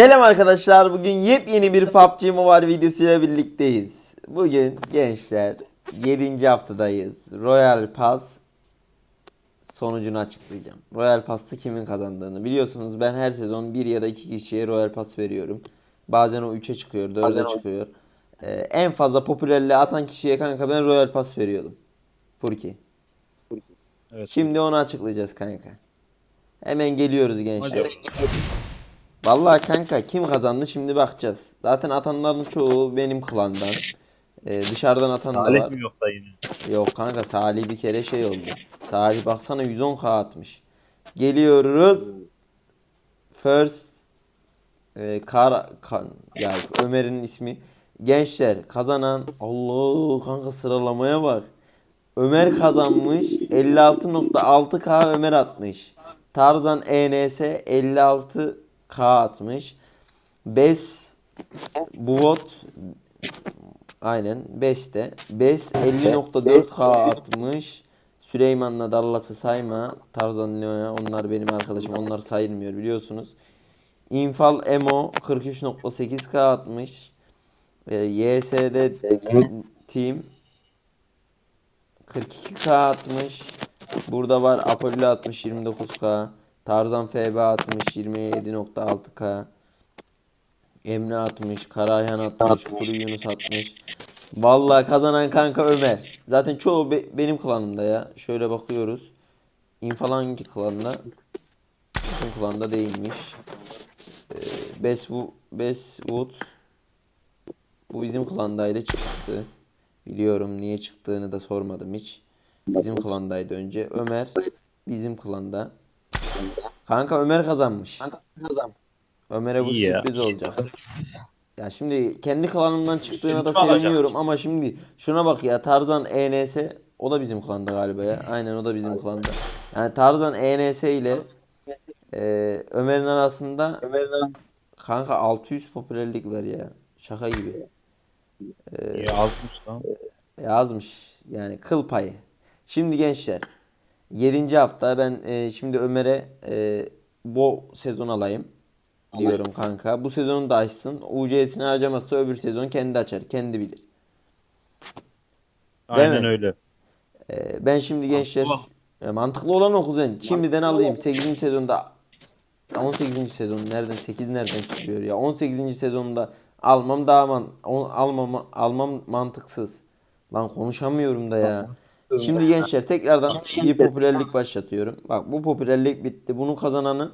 Selam arkadaşlar. Bugün yepyeni bir PUBG Mobile videosuyla birlikteyiz. Bugün gençler 7. haftadayız. Royal Pass sonucunu açıklayacağım. Royal Pass'ı kimin kazandığını biliyorsunuz. Ben her sezon bir ya da iki kişiye Royal Pass veriyorum. Bazen o 3'e çıkıyor, 4'e çıkıyor. Ee, en fazla popülerliği atan kişiye kanka ben Royal Pass veriyordum. Furki. Evet. Şimdi onu açıklayacağız kanka. Hemen geliyoruz gençler. Hadi. Vallahi kanka kim kazandı şimdi bakacağız. Zaten atanların çoğu benim klandan. Ee, dışarıdan atan da Talih var. mi yok da yine? Yok kanka Salih bir kere şey oldu. Salih baksana 110k atmış. Geliyoruz. First e, Kar, Kan ya Ömer'in ismi. Gençler kazanan Allah kanka sıralamaya bak. Ömer kazanmış. 56.6k Ömer atmış. Tarzan ENS 56k atmış. Bes Buvot Aynen Beste. Best 50.4k atmış. Süleyman'la Dallas'ı sayma. Tarzan Leo'ya onlar benim arkadaşım. Onlar sayılmıyor biliyorsunuz. Infal Emo 43.8k atmış. Ee, YSD Team 42k atmış. Burada var Apollo atmış 29k. Tarzan FB atmış 27.6k. Emre atmış, Karayhan atmış, Furu Yunus atmış. Vallahi kazanan kanka Ömer. Zaten çoğu be- benim klanımda ya. Şöyle bakıyoruz. İnfal hangi klanda? Bizim klanda değilmiş. Ee, Beswu- Beswood bu bizim klandaydı çıktı. Biliyorum niye çıktığını da sormadım hiç. Bizim klandaydı önce. Ömer bizim klanda. Kanka Ömer kazanmış. Ömer'e bu İyi ya. sürpriz olacak. Ya şimdi kendi klanımdan çıktığına da Şimdi alacağım. seviniyorum ama şimdi şuna bak ya Tarzan ENS o da bizim klanda galiba ya. Aynen o da bizim klanda. Yani Tarzan ENS ile e, Ömer'in arasında kanka 600 popülerlik var ya. Şaka gibi. İyi azmış lan. Yazmış yani kıl payı. Şimdi gençler 7. hafta ben e, şimdi Ömer'e e, bu sezon alayım diyorum kanka. Bu sezonu da açsın. UC'sini harcamazsa öbür sezon kendi açar. Kendi bilir. Aynen mi? öyle. E, ben şimdi gençler Mantıklı. e, mantıklı olan o kuzen. Şimdiden alayım. 8. sezonda 18. sezon nereden 8 nereden çıkıyor ya? 18. sezonda almam daha man almam almam mantıksız. Lan konuşamıyorum da ya. Şimdi gençler tekrardan bir popülerlik başlatıyorum. Bak bu popülerlik bitti. Bunu kazananı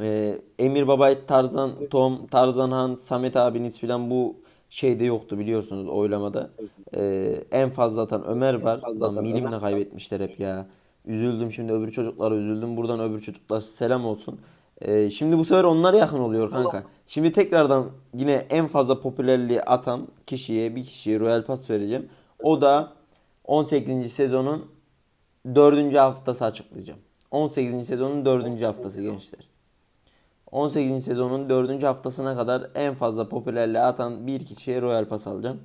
e, Emir Babay, Tarzan, Tom, Tarzan Han, Samet abiniz filan bu şeyde yoktu biliyorsunuz oylamada. E, en fazla atan Ömer var. Lan milimle kaybetmişler hep ya. Üzüldüm şimdi öbür çocuklara üzüldüm. Buradan öbür çocuklara selam olsun. E, şimdi bu sefer onlar yakın oluyor kanka. Şimdi tekrardan yine en fazla popülerliği atan kişiye bir kişiye Royal Pass vereceğim. O da 18. sezonun 4. haftası açıklayacağım. 18. sezonun 4. haftası gençler. 18. sezonun 4. haftasına kadar en fazla popülerliği atan bir kişiye Royal Pass alacağım.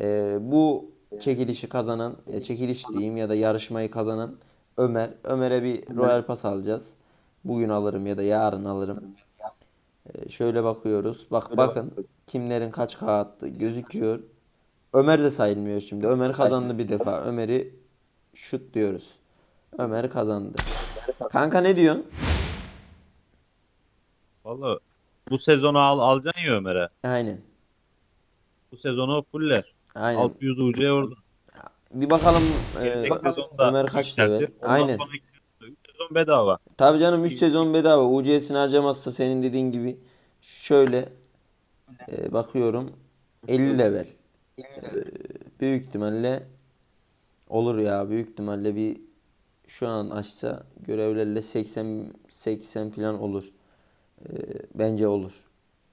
Ee, bu çekilişi kazanan, e, çekiliş diyeyim ya da yarışmayı kazanan Ömer. Ömer'e bir Royal Pass alacağız. Bugün alırım ya da yarın alırım. Ee, şöyle bakıyoruz. Bak bakın kimlerin kaç K attığı gözüküyor. Ömer de sayılmıyor şimdi. Ömer kazandı bir defa. Ömer'i şut diyoruz. Ömer kazandı. Kanka ne diyorsun? Valla bu sezonu al alacaksın ya Ömer'e. Aynen. Bu sezonu fuller. Aynen. 600 UC orada. Bir bakalım e, Gelecek sezonda Ömer kaç yükseltir. Ondan Aynen. sonraki sezon- üç sezon bedava. Tabii canım 3 sezon bedava. UC'sini harcamazsa senin dediğin gibi şöyle e, bakıyorum 50 level. E, büyük ihtimalle olur ya. Büyük ihtimalle bir şu an açsa görevlerle 80 80 falan olur. E, bence olur.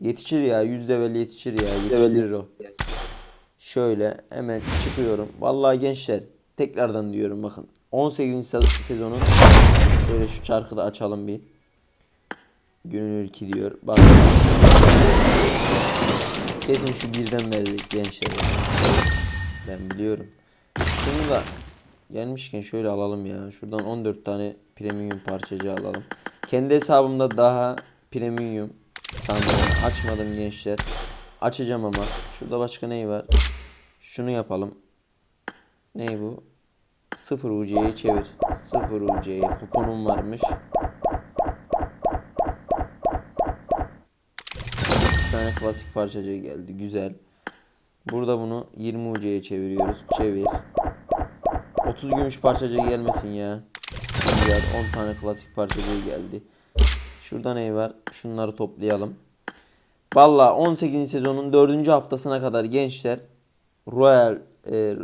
Yetişir ya. 100 level yetişir ya. Yetiştirir o. Şöyle hemen çıkıyorum. Vallahi gençler tekrardan diyorum bakın. 18. se- sezonun şöyle şu çarkı da açalım bir. Gönül ülki diyor. Bak. Kesin şu birden verdik gençler. Ben biliyorum. Şunu da gelmişken şöyle alalım ya. Şuradan 14 tane premium parçacı alalım. Kendi hesabımda daha premium Sandığını açmadım gençler. Açacağım ama. Şurada başka ney var? Şunu yapalım. Ney bu? 0 UC'ye çevir. 0 UC'ye kuponum varmış. Tane klasik parçacığı geldi. Güzel. Burada bunu 20 UC'ye çeviriyoruz. Çevir. 30 gümüş parçacığı gelmesin ya. Güzel. 10 tane klasik parçacığı geldi. Şurada ne var? Şunları toplayalım. Valla 18. sezonun 4. haftasına kadar gençler Royal e, e,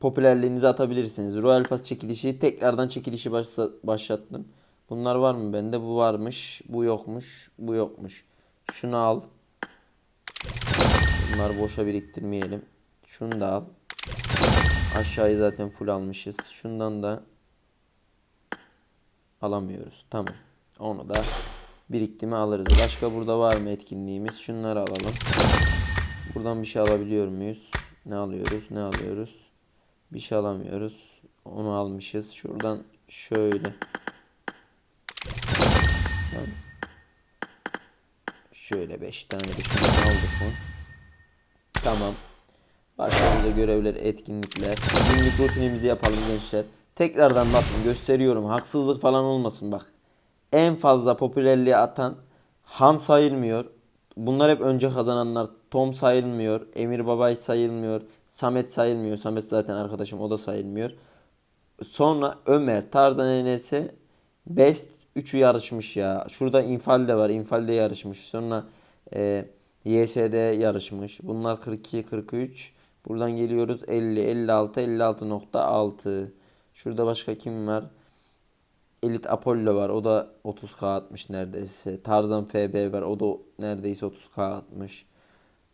popülerliğinizi atabilirsiniz. Royal Pass çekilişi tekrardan çekilişi başla- başlattım. Bunlar var mı bende? Bu varmış. Bu yokmuş. Bu yokmuş. Şunu al. Bunları boşa biriktirmeyelim. Şunu da al. Aşağıyı zaten full almışız. Şundan da alamıyoruz. Tamam. Onu da biriktirme alırız. Başka burada var mı etkinliğimiz? Şunları alalım. Buradan bir şey alabiliyor muyuz? Ne alıyoruz? Ne alıyoruz? Bir şey alamıyoruz. Onu almışız. Şuradan şöyle. Şöyle 5 tane şundan aldık mı? Tamam. Burada görevler, etkinlikler. Günlük rutinimizi yapalım gençler. Tekrardan bakın gösteriyorum. Haksızlık falan olmasın bak. En fazla popülerliği atan Han sayılmıyor. Bunlar hep önce kazananlar. Tom sayılmıyor. Emir Babay sayılmıyor. Samet sayılmıyor. Samet zaten arkadaşım o da sayılmıyor. Sonra Ömer, Tarzan Enes, Best 3'ü yarışmış ya. Şurada İnfal de var. İnfal de yarışmış. Sonra e, YSD yarışmış. Bunlar 42, 43. Buradan geliyoruz 50, 56, 56.6. Şurada başka kim var? Elite Apollo var. O da 30k atmış neredeyse. Tarzan FB var. O da neredeyse 30k atmış.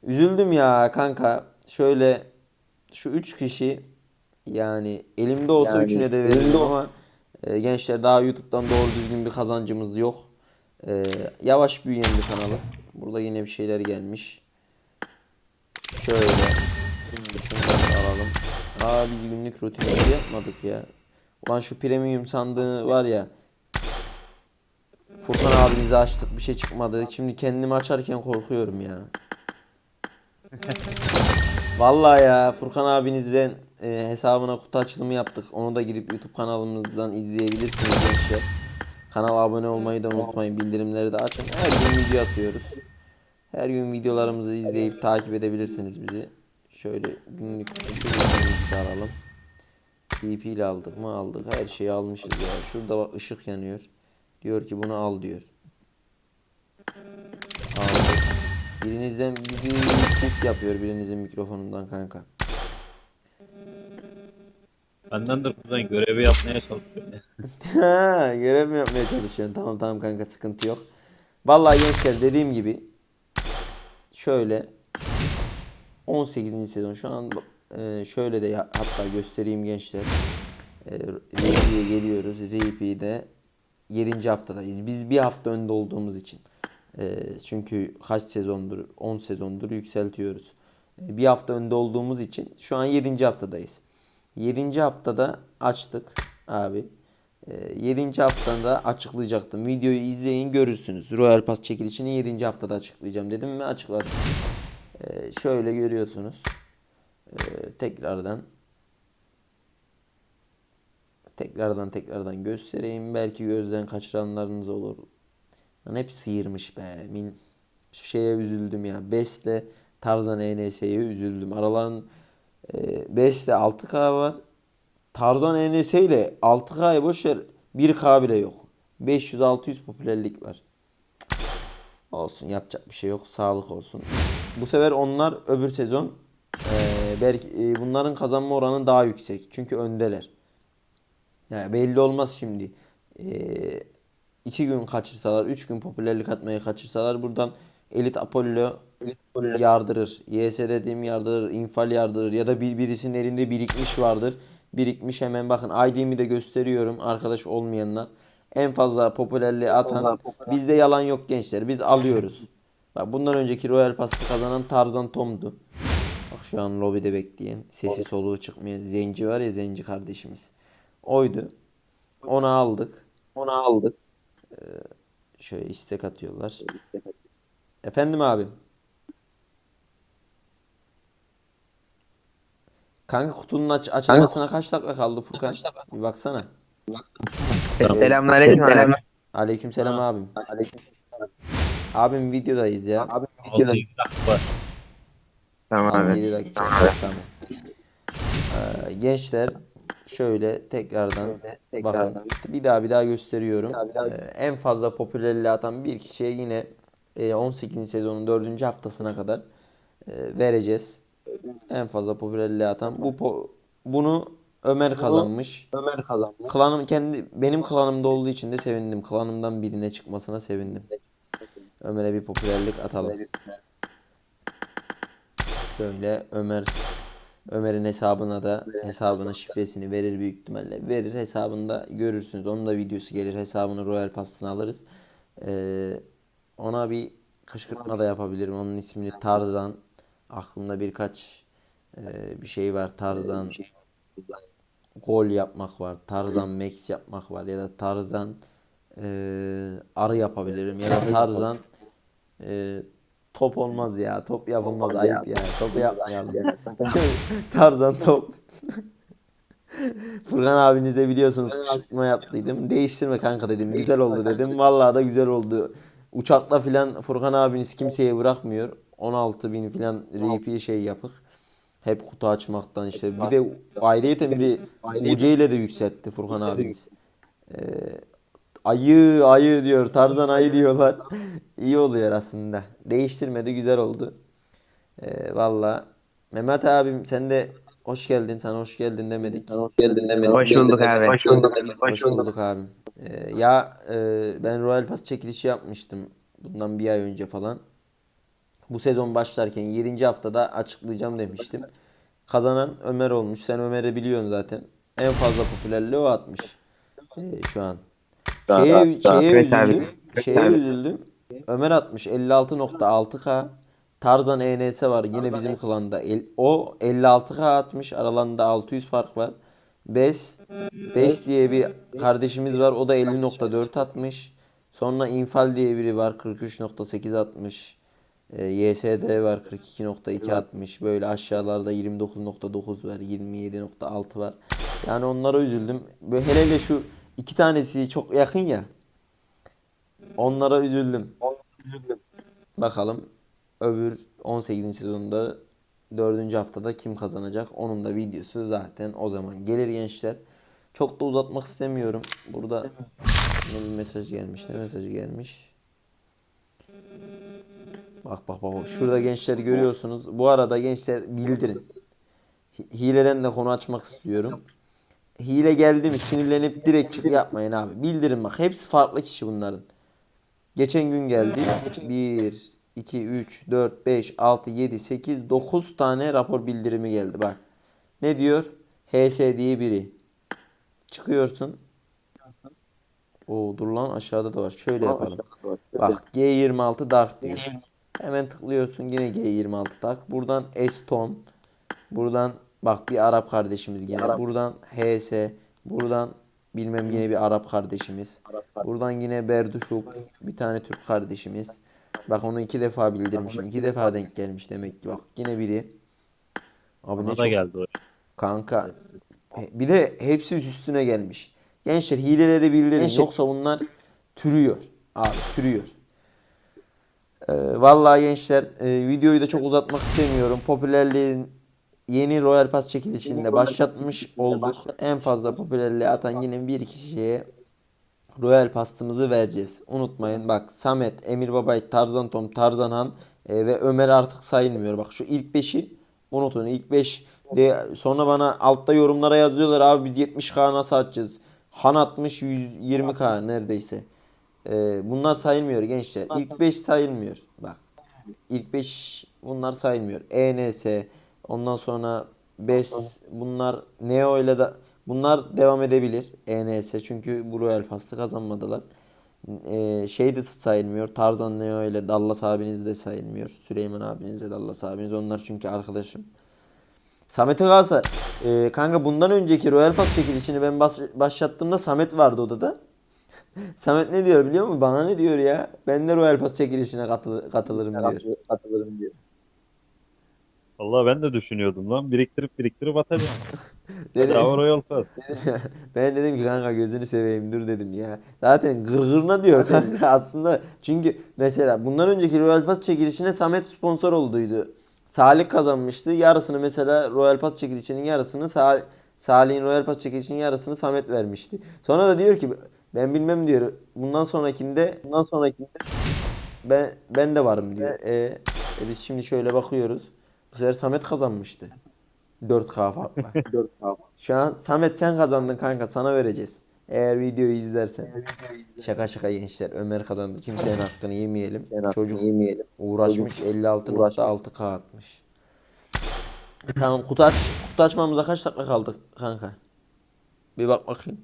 Üzüldüm ya kanka. Şöyle şu 3 kişi yani elimde olsa Yani üçüne de verirdim ama e, gençler daha YouTube'dan doğru düzgün bir kazancımız yok. E, yavaş büyüyen bir kanalız. Burada yine bir şeyler gelmiş. Şöyle. Şunları alalım. Aa biz günlük rutinimizi yapmadık ya. Ulan şu premium sandığı var ya. Furkan abinize açtık bir şey çıkmadı. Şimdi kendimi açarken korkuyorum ya. Vallahi ya Furkan abinizden e, hesabına kutu açılımı yaptık. Onu da gidip YouTube kanalımızdan izleyebilirsiniz gençler. Kanala abone olmayı da unutmayın. Bildirimleri de açın. Her gün video atıyoruz. Her gün videolarımızı izleyip takip edebilirsiniz bizi. Şöyle günlük da alalım. TP ile aldık mı aldık. Her şeyi almışız ya. Şurada bak ışık yanıyor. Diyor ki bunu al diyor. Aldık. Birinizden bir bir yapıyor birinizin mikrofonundan kanka. Benden de kuzen görevi yapmaya çalışıyor. ya. Ha, görev mi yapmaya çalışıyorsun? Tamam tamam kanka sıkıntı yok. Vallahi gençler dediğim gibi şöyle 18. sezon şu an e, şöyle de hatta göstereyim gençler. E, geliyoruz. RP'de 7. haftadayız. Biz bir hafta önde olduğumuz için. E, çünkü kaç sezondur? 10 sezondur yükseltiyoruz. E, bir hafta önde olduğumuz için şu an 7. haftadayız. 7. haftada açtık abi. 7. haftada açıklayacaktım. Videoyu izleyin görürsünüz. Royal Pass çekilişini 7. haftada açıklayacağım dedim ve açıkladım. Ee, şöyle görüyorsunuz. Ee, tekrardan tekrardan tekrardan göstereyim. Belki gözden kaçıranlarınız olur. Lan hep sıyırmış be. Min şeye üzüldüm ya. Best'le Tarzan ENS'ye üzüldüm. Araların e, Best'te 6K var. Tarzan ENS ile 6K'yı boş ver 1K bile yok. 500-600 popülerlik var. Olsun yapacak bir şey yok. Sağlık olsun. Bu sefer onlar öbür sezon eee, belki e, bunların kazanma oranı daha yüksek. Çünkü öndeler. Yani belli olmaz şimdi. Eee iki gün kaçırsalar, üç gün popülerlik atmayı kaçırsalar buradan Elite Apollo yardırır. YS dediğim yardırır. infal yardırır. Ya da bir birisinin elinde birikmiş vardır. Birikmiş hemen bakın ID'mi de gösteriyorum arkadaş olmayanlar. En fazla popülerliği atan bizde yalan yok gençler. Biz alıyoruz. Bak bundan önceki Royal Pass'ı kazanan Tarzan Tom'du. Bak şu an lobide bekleyen, sesi soluğu çıkmayan Zenci var ya Zenci kardeşimiz. Oydu. Onu aldık. Onu aldık. Şöyle istek atıyorlar. Efendim abim. Kanka kutunun aç açılmasına kaç dakika kaldı Furkan? Bir baksana. Selamünaleyküm abi. Aleykümselam abim. Abim videodayız ya. 6 dakika var. Tamam abi. 7 dakika. Tamam. Ee, gençler şöyle tekrardan bakın bir daha bir daha gösteriyorum. Ee, en fazla popülerliği atan bir kişiye yine e, 18. sezonun 4. haftasına kadar e, vereceğiz. En fazla popülerliği atan bu po- bunu Ömer kazanmış. Ömer kazandı. Klanım kendi benim klanımda olduğu için de sevindim. Klanımdan birine çıkmasına sevindim. Ömer'e bir popülerlik atalım. Şöyle Ömer Ömer'in hesabına da hesabına şifresini verir büyük ihtimalle. Verir hesabında görürsünüz. Onun da videosu gelir. Hesabını Royal Pass'ını alırız. Ee, ona bir kışkırtma da yapabilirim. Onun ismini Tarzan. Aklımda birkaç e, bir şey var. Tarzan gol yapmak var. Tarzan max yapmak var. Ya da Tarzan e, arı yapabilirim. Ya da Tarzan e, top olmaz ya. Top yapılmaz. Ayıp ya. Topu yapmayalım. Tarzan top. Furkan abinize biliyorsunuz kışkırtma yaptıydım. Değiştirme kanka dedim. Güzel oldu dedim. Vallahi da güzel oldu. Uçakla filan Furkan abiniz kimseye bırakmıyor. 16 bin filan RP şey yapık. Hep kutu açmaktan işte. Bir de ayrıyeten bir de UC ile de yükseltti Furkan abiniz. Ee, ayı ayı diyor. Tarzan ayı diyorlar. İyi oluyor aslında. Değiştirmedi güzel oldu. Ee, Valla. Mehmet abim sen de hoş geldin. Sana hoş geldin demedik. Hoş bulduk abi. Hoş bulduk. Hoş bulduk abim. Ee, ya e, ben Royal Pass çekilişi yapmıştım bundan bir ay önce falan. Bu sezon başlarken 7. haftada açıklayacağım demiştim. Kazanan Ömer olmuş. Sen Ömer'i biliyorsun zaten. En fazla popülerliği o atmış. Ee, şu an. Şeye, şeye Evet abi. üzüldüm. Şeye üzüldüm. Ömer atmış 56.6k. Tarzan ENS var yine bizim klanda. El- o 56k atmış. Aralarında 600 fark var. Bes Bes diye bir kardeşimiz var. O da 50.4 atmış. Sonra İnfal diye biri var. 43.8 atmış. E, YSD var 42.2 atmış. Böyle aşağılarda 29.9 var. 27.6 var. Yani onlara üzüldüm. Böyle hele hele şu iki tanesi çok yakın ya. Onlara üzüldüm. Bakalım öbür 18. sezonda 4. haftada kim kazanacak? Onun da videosu zaten o zaman gelir gençler. Çok da uzatmak istemiyorum. Burada bir mesaj gelmiş. Ne mesajı gelmiş? Bak bak bak. bak. Şurada gençler görüyorsunuz. Bu arada gençler bildirin. Hi- Hileden de konu açmak istiyorum. Hile geldi mi sinirlenip direkt çık yapmayın abi. Bildirin bak. Hepsi farklı kişi bunların. Geçen gün geldi. 1, 2, 3, 4, 5, 6, 7, 8, 9 tane rapor bildirimi geldi. Bak. Ne diyor? HS diye biri. Çıkıyorsun. Oo dur lan aşağıda da var. Şöyle yapalım. Bak G26 Dark diyor. Hemen tıklıyorsun yine G26 Dark. Buradan Estom. Buradan bak bir Arap kardeşimiz yine. Buradan HS. Buradan bilmem yine bir Arap kardeşimiz. Buradan yine Berduşuk. Bir tane Türk kardeşimiz. Bak onu iki defa bildirmişim. İki defa denk gelmiş demek ki. Bak yine biri. Abi ne da çok geldi o. Kanka bir de hepsi üst üstüne gelmiş. Gençler hileleri bildirin yoksa bunlar türüyor. Abi türüyor. Ee, vallahi gençler e, videoyu da çok uzatmak istemiyorum. Popülerliğin yeni Royal Pass çekilişinde başlatmış olduk. En fazla popülerliği atan yine bir kişiye Royal Pass'ımızı vereceğiz. Unutmayın bak Samet, Emir Babay, Tarzan Tom, Tarzan Han e, ve Ömer artık sayılmıyor. Bak şu ilk 5'i unutun. İlk 5 de sonra bana altta yorumlara yazıyorlar abi biz 70k nasıl atacağız? Han atmış 120k neredeyse. E, bunlar sayılmıyor gençler. İlk 5 sayılmıyor. Bak. İlk 5 bunlar sayılmıyor. ENS ondan sonra BES bunlar Neo ile de bunlar devam edebilir. ENS çünkü bu Royal Pass'ı kazanmadılar. Ee, şey de sayılmıyor. Tarzan Neo ile Dallas abiniz de sayılmıyor. Süleyman abiniz de Dallas abiniz. Onlar çünkü arkadaşım. Samet Galatasaray. Ee, kanka bundan önceki Royal Pass çekilişini ben bas- başlattığımda Samet vardı odada. Samet ne diyor biliyor musun? Bana ne diyor ya? Ben de Royal Pass çekilişine katıl- katılırım diyor. Katılırım diyor. Vallahi ben de düşünüyordum lan. Biriktirip biriktirip atacağım. Dedim, Bedava Royal Pass. ben dedim ki kanka gözünü seveyim dur dedim ya. Zaten gırgırına diyor kanka aslında. Çünkü mesela bundan önceki Royal Pass çekilişine Samet sponsor olduydu. Salih kazanmıştı. Yarısını mesela Royal Pass çekilişinin yarısını Salih Salih'in Royal Pass çekilişinin yarısını Samet vermişti. Sonra da diyor ki ben bilmem diyor. Bundan sonrakinde bundan sonrakinde ben ben de varım diyor. E, e biz şimdi şöyle bakıyoruz. Bu sefer Samet kazanmıştı. 4K farkla. 4 abi. Şu an Samet sen kazandın kanka sana vereceğiz. Eğer videoyu izlersen. Şaka şaka gençler. Ömer kazandı. Kimsenin hakkını yemeyelim. Çocuk yemeyelim. uğraşmış 56.6k uğraşmış. atmış. tamam kutu, aç, kutu açmamıza kaç dakika kaldı kanka? Bir bak bakayım.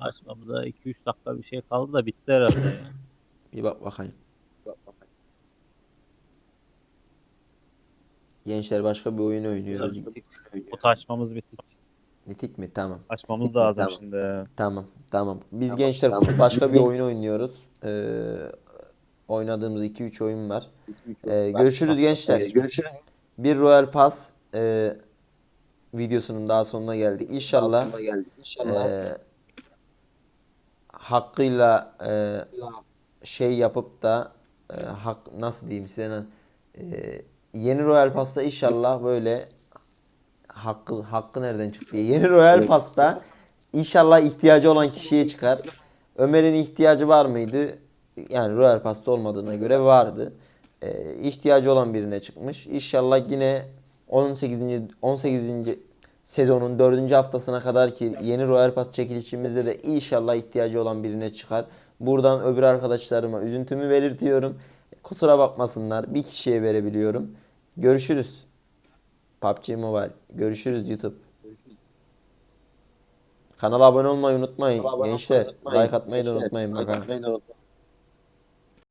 Açmamıza 2-3 dakika bir şey kaldı da bitti herhalde. Bir bak bakayım. Gençler başka bir oyun oynuyoruz. Kutu açmamız bittik. Nitik mi? Tamam. Açmamız Bitti, lazım tamam. şimdi. Tamam. Tamam. Biz Tamam, gençler tamam. başka bir oyun oynuyoruz. Ee, oynadığımız 2-3 oyun var. Ee, görüşürüz gençler. Görüşürüz. Bir Royal Pass e, videosunun daha sonuna geldik. İnşallah Aklıma geldi. İnşallah. e, hakkıyla e, şey yapıp da e, hak nasıl diyeyim size? E, yeni Royal Pass'ta inşallah böyle hakkı hakkı nereden çıktı? Yeni Royal Pass'ta inşallah ihtiyacı olan kişiye çıkar. Ömer'in ihtiyacı var mıydı? Yani Royal Pass'ta olmadığına göre vardı. E, ihtiyacı olan birine çıkmış. İnşallah yine 18. 18. sezonun 4. haftasına kadar ki yeni Royal Pass çekilişimizde de inşallah ihtiyacı olan birine çıkar. Buradan öbür arkadaşlarıma üzüntümü belirtiyorum. Kusura bakmasınlar. Bir kişiye verebiliyorum. Görüşürüz. PUBG Mobile. Görüşürüz YouTube. Kanala abone olmayı unutmayın. Gençler like atmayı da unutmayın. Bakalım.